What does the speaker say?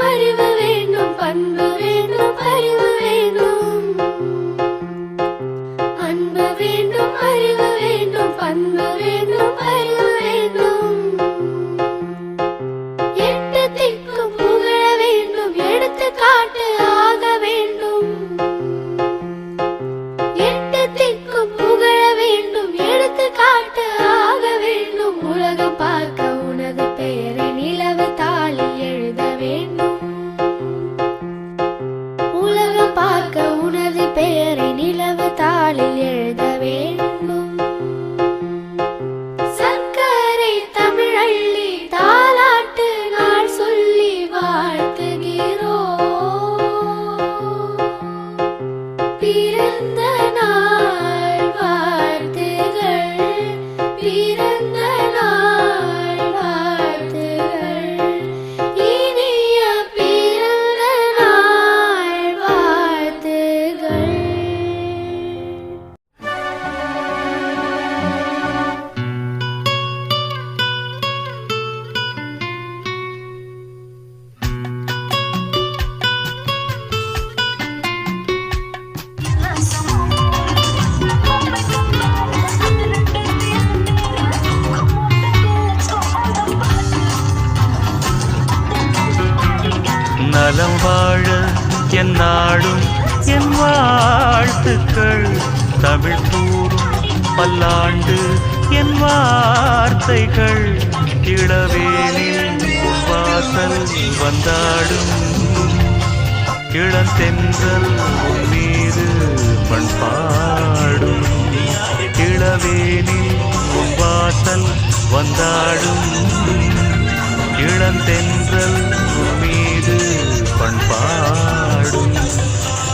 அறிவு வேண்டும் பண்பு வேண்டும் அறிவு வேண்டும். அன்பு வேண்டும் அறிவு வேண்டும் பண்பு வேண்டும் அறிவு வேண்டும். எட்டு திக்கும் புகழ வேண்டும் எடுத்து காட்டு ஆக வேண்டும். எட்டு திக்கும் புகழ வேண்டும் எடுத்து காட்டு ஆக வேண்டும். உலகம் பார்க்க உனது பெயரை நிலவு தாளில் எழுத வேண்டும். உலகம் பார்க்க உனது பெயரை நிலவு தாளில் எழுத வேண்டும். சர்க்கரை தமிழள்ளி தாலாட்டு நாள் சொல்லி வாழ்த்துகிறோம். பிறந்த நலம் வாழ என் நாடும் என் வாழ்த்துக்கள். தமிழ் கூறும் பல்லாண்டு என் வார்த்தைகள். இளவேனில் வாசல் வந்தாடும். இளந்தென்றல் மீது பண்பாடும் இளவேனில் உன் வாசல் வந்தாடும். இளந்தென்றல்